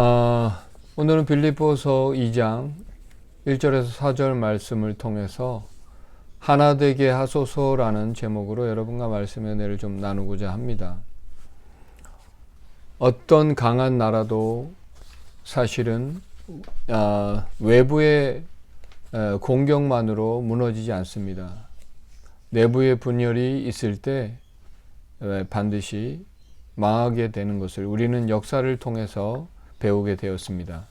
아, 오늘은 빌립보서 2장 1절에서 4절 말씀을 통해서 하나 되게 하소서라는 제목으로 여러분과 말씀의 은혜를 좀 나누고자 합니다. 어떤 강한 나라도 사실은 아, 외부의 에, 공격만으로 무너지지 않습니다. 내부의 분열이 있을 때 에, 반드시 망하게 되는 것을 우리는 역사를 통해서 배우게 되었습니다.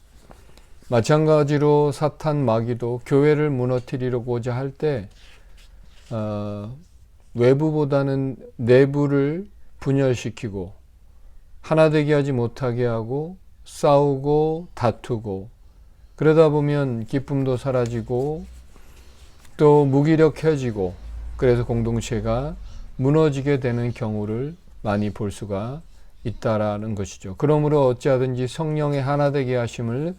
마찬가지로 사탄 마귀도 교회를 무너뜨리려고자 할때 어, 외부보다는 내부를 분열시키고 하나 되게 하지 못하게 하고 싸우고 다투고 그러다 보면 기쁨도 사라지고 또 무기력해지고 그래서 공동체가 무너지게 되는 경우를 많이 볼 수가 있다라는 것이죠. 그러므로 어찌하든지 성령의 하나 되게 하심을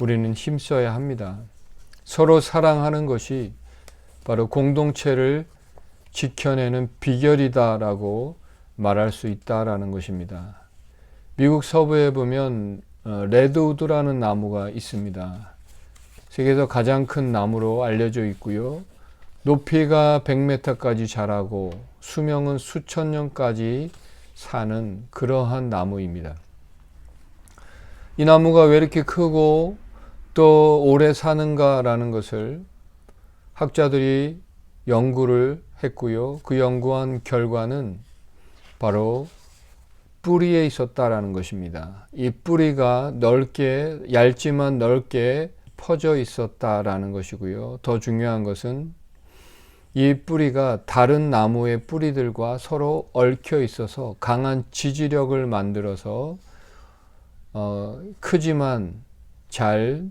우리는 힘써야 합니다. 서로 사랑하는 것이 바로 공동체를 지켜내는 비결이다라고 말할 수 있다라는 것입니다. 미국 서부에 보면 어, 레드우드라는 나무가 있습니다. 세계에서 가장 큰 나무로 알려져 있고요. 높이가 100m까지 자라고 수명은 수천 년까지 사는 그러한 나무입니다. 이 나무가 왜 이렇게 크고 또 오래 사는가라는 것을 학자들이 연구를 했고요. 그 연구한 결과는 바로 뿌리에 있었다라는 것입니다. 이 뿌리가 넓게 얇지만 넓게 퍼져 있었다라는 것이고요. 더 중요한 것은 이 뿌리가 다른 나무의 뿌리들과 서로 얽혀 있어서 강한 지지력을 만들어서 어, 크지만 잘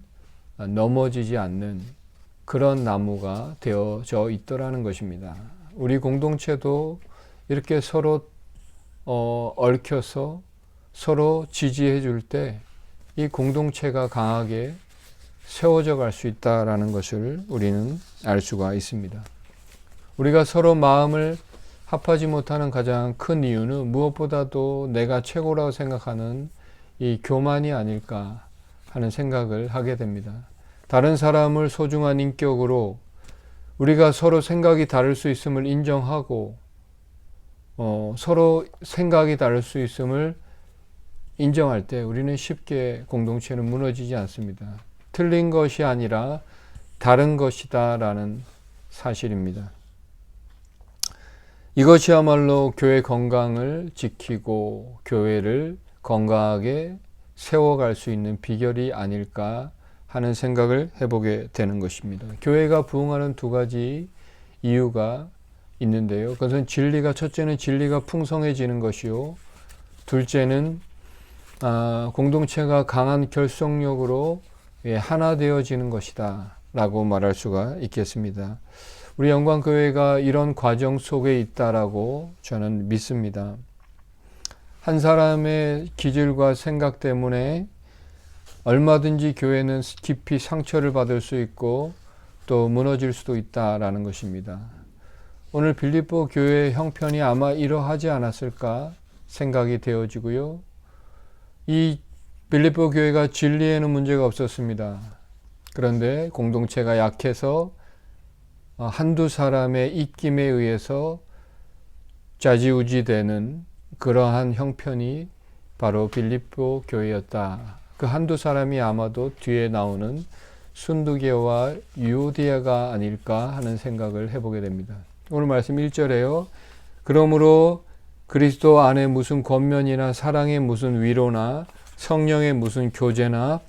넘어지지 않는 그런 나무가 되어져 있더라는 것입니다. 우리 공동체도 이렇게 서로 어, 얽혀서 서로 지지해 줄 때 이 공동체가 강하게 세워져 갈 수 있다라는 것을 우리는 알 수가 있습니다. 우리가 서로 마음을 합하지 못하는 가장 큰 이유는 무엇보다도 내가 최고라고 생각하는 이 교만이 아닐까 하는 생각을 하게 됩니다. 다른 사람을 소중한 인격으로 우리가 서로 생각이 다를 수 있음을 인정하고 어, 서로 생각이 다를 수 있음을 인정할 때 우리는 쉽게 공동체는 무너지지 않습니다. 틀린 것이 아니라 다른 것이다라는 사실입니다. 이것이야말로 교회 건강을 지키고 교회를 건강하게 세워갈 수 있는 비결이 아닐까 하는 생각을 해보게 되는 것입니다. 교회가 부흥하는 두 가지 이유가 있는데요. 그것은 진리가 첫째는 진리가 풍성해지는 것이요. 둘째는 아, 공동체가 강한 결속력으로 예, 하나 되어지는 것이다. 라고 말할 수가 있겠습니다. 우리 영광교회가 이런 과정 속에 있다라고 저는 믿습니다. 한 사람의 기질과 생각 때문에 얼마든지 교회는 깊이 상처를 받을 수 있고 또 무너질 수도 있다라는 것입니다. 오늘 빌립보 교회의 형편이 아마 이러하지 않았을까 생각이 되어지고요. 이 빌립보 교회가 진리에는 문제가 없었습니다. 그런데 공동체가 약해서 한두 사람의 입김에 의해서 좌지우지되는 그러한 형편이 바로 빌립보 교회였다. 그 한두 사람이 아마도 뒤에 나오는 순두계와 유오디아가 아닐까 하는 생각을 해보게 됩니다. 오늘 말씀 1절에요. 그러므로 그리스도 안에 무슨 권면이나 사랑의 무슨 위로나 성령의 무슨 교제나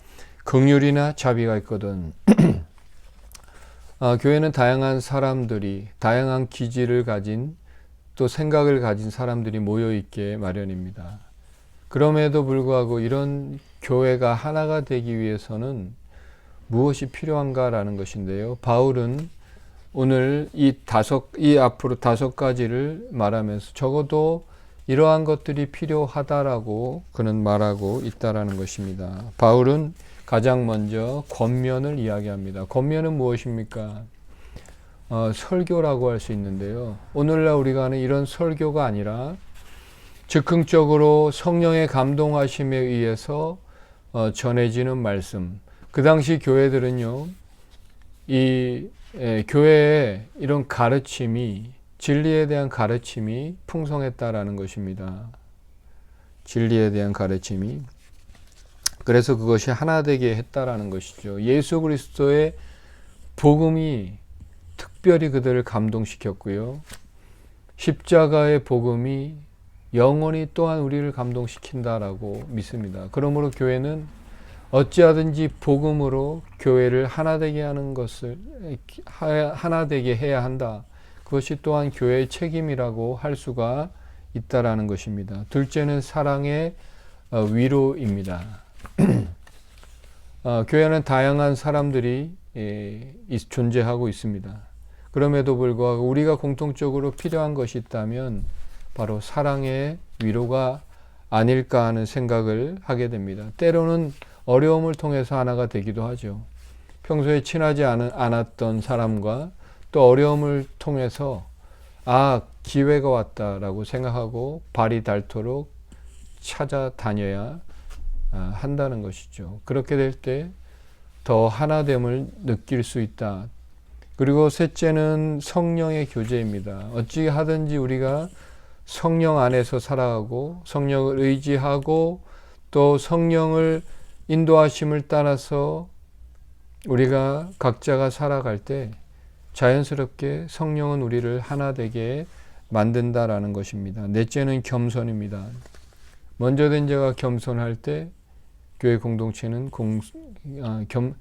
긍휼이나 자비가 있거든. 아, 교회는 다양한 사람들이 다양한 기질을 가진 또 생각을 가진 사람들이 모여 있게 마련입니다. 그럼에도 불구하고 이런 교회가 하나가 되기 위해서는 무엇이 필요한가라는 것인데요. 바울은 오늘 이 다섯 이 앞으로 다섯 가지를 말하면서 적어도 이러한 것들이 필요하다라고 그는 말하고 있다라는 것입니다. 바울은 가장 먼저 권면을 이야기합니다. 권면은 무엇입니까? 어, 설교라고 할 수 있는데요. 오늘날 우리가 하는 이런 설교가 아니라 즉흥적으로 성령의 감동하심에 의해서 어, 전해지는 말씀. 그 당시 교회들은요, 이 에, 교회에 이런 가르침이 진리에 대한 가르침이 풍성했다라는 것입니다. 진리에 대한 가르침이 그래서 그것이 하나 되게 했다라는 것이죠. 예수 그리스도의 복음이 특별히 그들을 감동시켰고요. 십자가의 복음이 영원히 또한 우리를 감동시킨다라고 믿습니다. 그러므로 교회는 어찌하든지 복음으로 교회를 하나 되게 하는 것을 하나 되게 해야 한다. 그것이 또한 교회의 책임이라고 할 수가 있다라는 것입니다. 둘째는 사랑의 어, 위로입니다. 어, 교회는 다양한 사람들이 예, 존재하고 있습니다. 그럼에도 불구하고 우리가 공통적으로 필요한 것이 있다면 바로 사랑의 위로가 아닐까 하는 생각을 하게 됩니다. 때로는 어려움을 통해서 하나가 되기도 하죠. 평소에 친하지 않았던 사람과 또 어려움을 통해서 아, 기회가 왔다라고 생각하고 발이 닳도록 찾아다녀야 아, 한다는 것이죠. 그렇게 될 때 더 하나됨을 느낄 수 있다. 그리고 셋째는 성령의 교제입니다. 어찌 하든지 우리가 성령 안에서 살아가고 성령을 의지하고 또 성령을 인도하심을 따라서 우리가 각자가 살아갈 때 자연스럽게 성령은 우리를 하나 되게 만든다라는 것입니다. 넷째는 겸손입니다. 먼저 된 자가 겸손할 때 교회 공동체는 공, 아, 겸,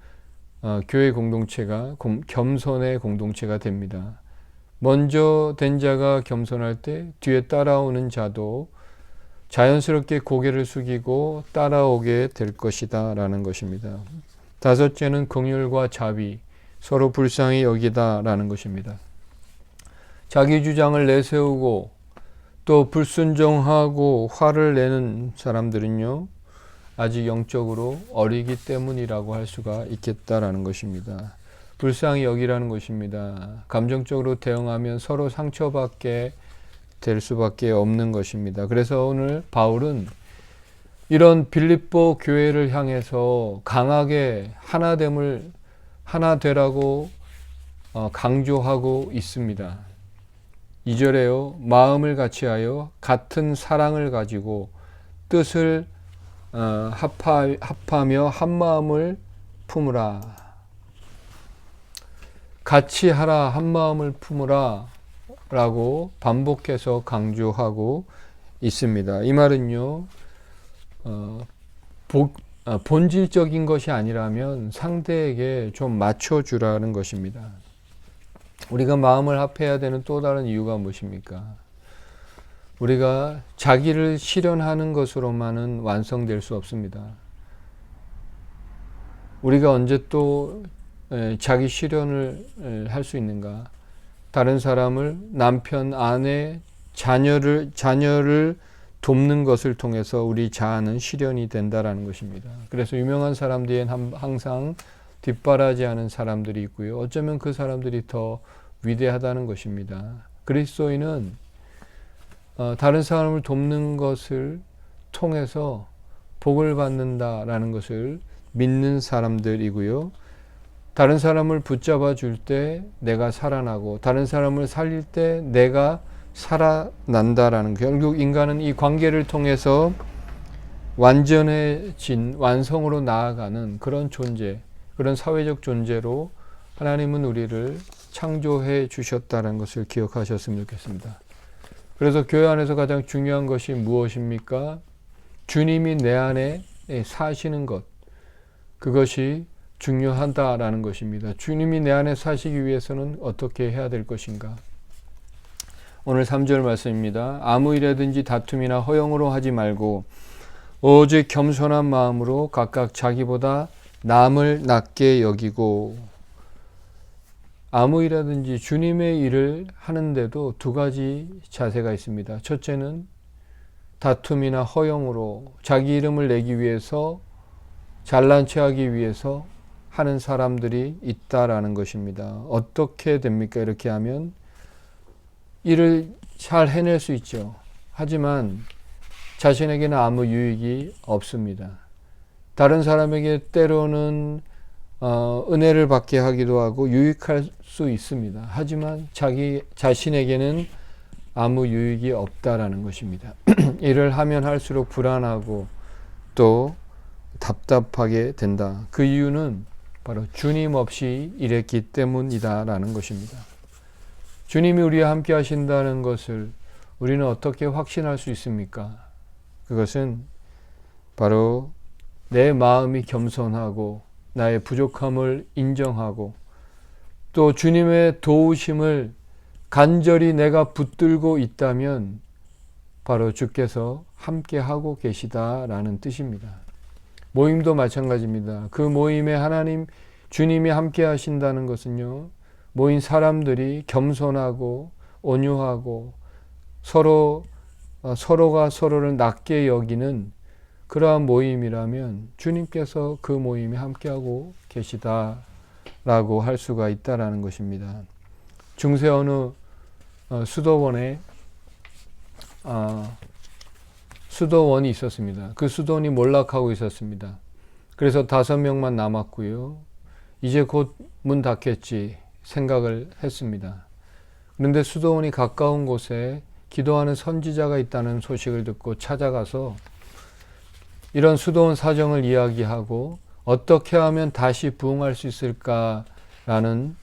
아, 교회 공동체가 공, 겸손의 공동체가 됩니다. 먼저 된 자가 겸손할 때 뒤에 따라오는 자도 자연스럽게 고개를 숙이고 따라오게 될 것이다 라는 것입니다. 다섯째는 긍휼과 자비, 서로 불쌍히 여기다 라는 것입니다. 자기 주장을 내세우고 또 불순종하고 화를 내는 사람들은요, 아직 영적으로 어리기 때문이라고 할 수가 있겠다라는 것입니다. 불쌍히 여기라는 것입니다. 감정적으로 대응하면 서로 상처받게 될 수밖에 없는 것입니다. 그래서 오늘 바울은 이런 빌립보 교회를 향해서 강하게 하나됨을 하나 되라고 어, 강조하고 있습니다. 2절에요. 마음을 같이하여 같은 사랑을 가지고 뜻을 어, 합하, 합하며 한 마음을 품으라. 같이 하라 한 마음을 품으라 라고 반복해서 강조하고 있습니다. 이 말은요, 어, 복, 어, 본질적인 것이 아니라면 상대에게 좀 맞춰주라는 것입니다. 우리가 마음을 합해야 되는 또 다른 이유가 무엇입니까? 우리가 자기를 실현하는 것으로만은 완성될 수 없습니다. 우리가 언제 또 자기 실현을 할 수 있는가? 다른 사람을 남편, 아내, 자녀를 자녀를 돕는 것을 통해서 우리 자아는 실현이 된다라는 것입니다. 그래서 유명한 사람 뒤엔 항상 뒷바라지하는 사람들이 있고요. 어쩌면 그 사람들이 더 위대하다는 것입니다. 그리스도인은 어, 다른 사람을 돕는 것을 통해서 복을 받는다라는 것을 믿는 사람들이고요. 다른 사람을 붙잡아 줄 때 내가 살아나고 다른 사람을 살릴 때 내가 살아난다라는 결국 인간은 이 관계를 통해서 완전해진 완성으로 나아가는 그런 존재, 그런 사회적 존재로 하나님은 우리를 창조해 주셨다는 것을 기억하셨으면 좋겠습니다. 그래서 교회 안에서 가장 중요한 것이 무엇입니까? 주님이 내 안에 사시는 것. 그것이 중요하다라는 것입니다. 주님이 내 안에 사시기 위해서는 어떻게 해야 될 것인가? 오늘 3절 말씀입니다. 아무 일에든지 다툼이나 허용으로 하지 말고 오직 겸손한 마음으로 각각 자기보다 남을 낮게 여기고 일이라든지 주님의 일을 하는데도 두 가지 자세가 있습니다. 첫째는 다툼이나 허용으로 자기 이름을 내기 위해서 잘난 체 하기 위해서 하는 사람들이 있다라는 것입니다. 어떻게 됩니까? 이렇게 하면 일을 잘 해낼 수 있죠. 하지만 자신에게는 아무 유익이 없습니다. 다른 사람에게 때로는 어, 은혜를 받게 하기도 하고 유익할 수 있습니다. 하지만 자기 자신에게는 아무 유익이 없다라는 것입니다. 일을 하면 할수록 불안하고 또 답답하게 된다. 그 이유는 바로 주님 없이 일했기 때문이다라는 것입니다. 주님이 우리와 함께 하신다는 것을 우리는 어떻게 확신할 수 있습니까? 그것은 바로 내 마음이 겸손하고 나의 부족함을 인정하고 또 주님의 도우심을 간절히 내가 붙들고 있다면 바로 주께서 함께 하고 계시다라는 뜻입니다. 모임도 마찬가지입니다. 그 모임에 하나님 주님이 함께 하신다는 것은요. 모인 사람들이 겸손하고 온유하고 서로 어, 서로가 서로를 낮게 여기는 그러한 모임이라면 주님께서 그 모임에 함께하고 계시다 라고 할 수가 있다라는 것입니다. 중세 어느 어, 수도원에 어, 수도원이 있었습니다. 그 수도원이 몰락하고 있었습니다. 그래서 다섯 명만 남았고요. 이제 곧 문 닫겠지 생각을 했습니다. 그런데 수도원이 가까운 곳에 기도하는 선지자가 있다는 소식을 듣고 찾아가서 이런 수도원 사정을 이야기하고 어떻게 하면 다시 부흥할 수 있을까라는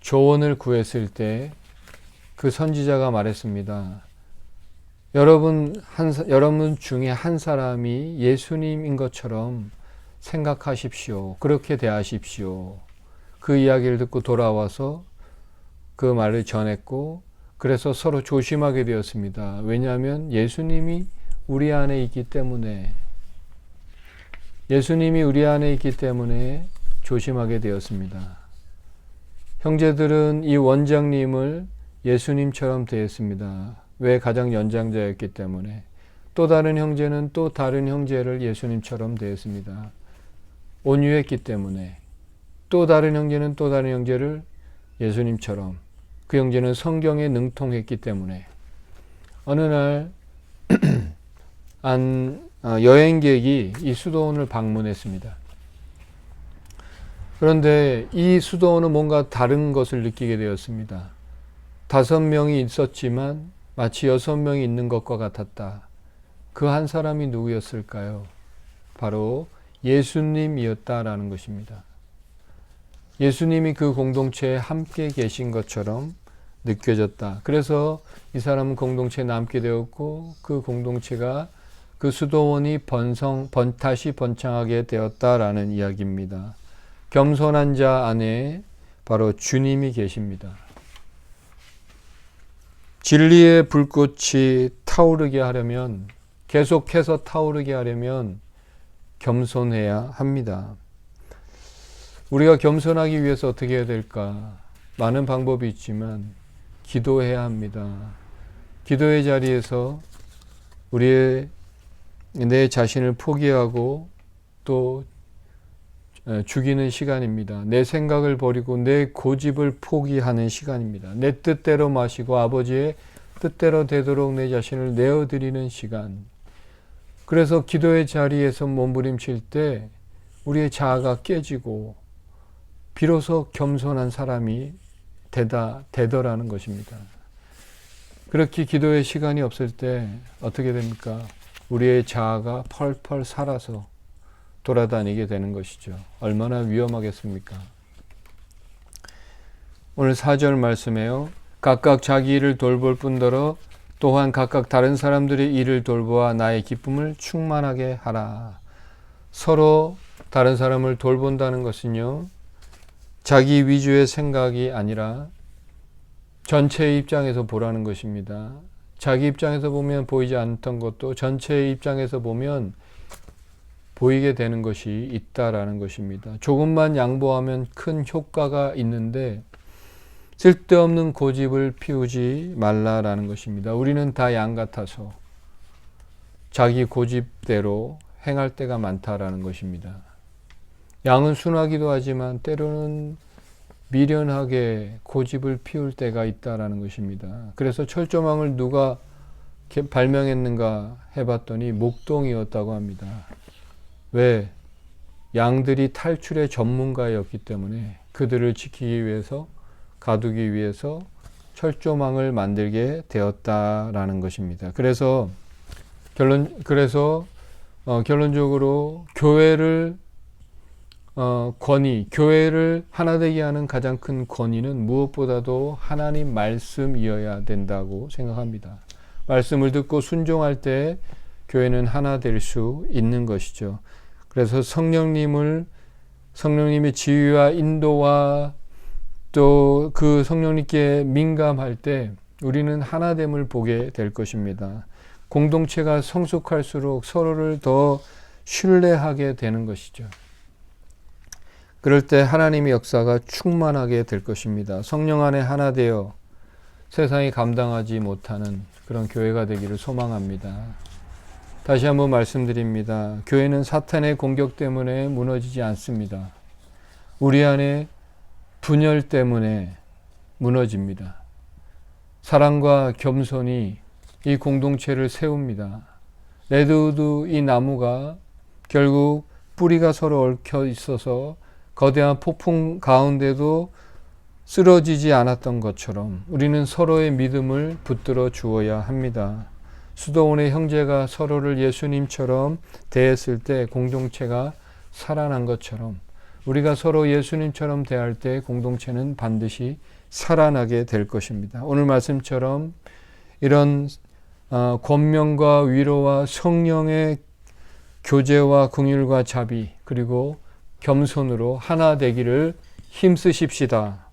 조언을 구했을 때 그 선지자가 말했습니다. 여러분 한 여러분 중에 한 사람이 예수님인 것처럼 생각하십시오. 그렇게 대하십시오. 그 이야기를 듣고 돌아와서 그 말을 전했고 그래서 서로 조심하게 되었습니다. 왜냐하면 예수님이 우리 안에 있기 때문에 예수님이 우리 안에 있기 때문에 조심하게 되었습니다. 형제들은 이 원장님을 예수님처럼 대했습니다. 왜 가장 연장자였기 때문에 또 다른 형제는 또 다른 형제를 예수님처럼 대했습니다. 온유했기 때문에 또 다른 형제는 또 다른 형제를 예수님처럼 그 형제는 성경에 능통했기 때문에 어느 날 안 여행객이 이 수도원을 방문했습니다. 그런데 이 수도원은 뭔가 다른 것을 느끼게 되었습니다. 다섯 명이 있었지만 마치 여섯 명이 있는 것과 같았다. 그 한 사람이 누구였을까요? 바로 예수님이었다라는 것입니다. 예수님이 그 공동체에 함께 계신 것처럼 느껴졌다. 그래서 이 사람은 공동체에 남게 되었고 그 공동체가 그 수도원이 번성 번 다시 번창하게 되었다라는 이야기입니다. 겸손한 자 안에 바로 주님이 계십니다. 진리의 불꽃이 타오르게 하려면 계속해서 타오르게 하려면 겸손해야 합니다. 우리가 겸손하기 위해서 어떻게 해야 될까? 많은 방법이 있지만 기도해야 합니다. 기도의 자리에서 우리의 내 자신을 포기하고 또 죽이는 시간입니다. 내 생각을 버리고 내 고집을 포기하는 시간입니다. 내 뜻대로 마시고 아버지의 뜻대로 되도록 내 자신을 내어드리는 시간. 그래서 기도의 자리에서 몸부림칠 때 우리의 자아가 깨지고 비로소 겸손한 사람이 되다, 되더라는 것입니다. 그렇게 기도의 시간이 없을 때 어떻게 됩니까? 우리의 자아가 펄펄 살아서 돌아다니게 되는 것이죠. 얼마나 위험하겠습니까? 오늘 4절 말씀에요. 각각 자기 일을 돌볼 뿐더러 또한 각각 다른 사람들의 일을 돌보아 나의 기쁨을 충만하게 하라. 서로 다른 사람을 돌본다는 것은요. 자기 위주의 생각이 아니라 전체의 입장에서 보라는 것입니다. 자기 입장에서 보면 보이지 않던 것도 전체의 입장에서 보면 보이게 되는 것이 있다라는 것입니다. 조금만 양보하면 큰 효과가 있는데 쓸데없는 고집을 피우지 말라라는 것입니다. 우리는 다 양 같아서 자기 고집대로 행할 때가 많다라는 것입니다. 양은 순하기도 하지만 때로는 미련하게 고집을 피울 때가 있다라는 것입니다. 그래서 철조망을 누가 발명했는가 해봤더니 목동이었다고 합니다. 왜? 양들이 탈출의 전문가였기 때문에 그들을 지키기 위해서 가두기 위해서 철조망을 만들게 되었다라는 것입니다. 그래서 결론 그래서 어, 결론적으로 교회를 어, 권위, 교회를 하나 되게 하는 가장 큰 권위는 무엇보다도 하나님 말씀이어야 된다고 생각합니다. 말씀을 듣고 순종할 때 교회는 하나 될 수 있는 것이죠. 그래서 성령님을 성령님의 지휘와 인도와 또 그 성령님께 민감할 때 우리는 하나됨을 보게 될 것입니다. 공동체가 성숙할수록 서로를 더 신뢰하게 되는 것이죠. 그럴 때 하나님의 역사가 충만하게 될 것입니다. 성령 안에 하나 되어 세상이 감당하지 못하는 그런 교회가 되기를 소망합니다. 다시 한번 말씀드립니다. 교회는 사탄의 공격 때문에 무너지지 않습니다. 우리 안에 분열 때문에 무너집니다. 사랑과 겸손이 이 공동체를 세웁니다. 레드우드 이 나무가 결국 뿌리가 서로 얽혀 있어서 거대한 폭풍 가운데도 쓰러지지 않았던 것처럼 우리는 서로의 믿음을 붙들어 주어야 합니다. 수도원의 형제가 서로를 예수님처럼 대했을 때 공동체가 살아난 것처럼 우리가 서로 예수님처럼 대할 때 공동체는 반드시 살아나게 될 것입니다. 오늘 말씀처럼 이런 어, 권명과 위로와 성령의 교제와 긍휼과 자비 그리고 겸손으로 하나 되기를 힘쓰십시다.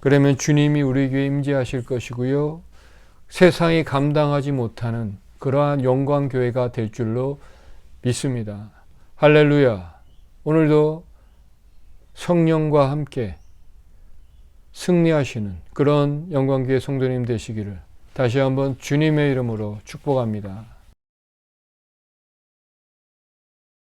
그러면 주님이 우리 교회 임재하실 것이고요. 세상이 감당하지 못하는 그러한 영광 교회가 될 줄로 믿습니다. 할렐루야. 오늘도 성령과 함께 승리하시는 그런 영광 교회 성도님 되시기를 다시 한번 주님의 이름으로 축복합니다.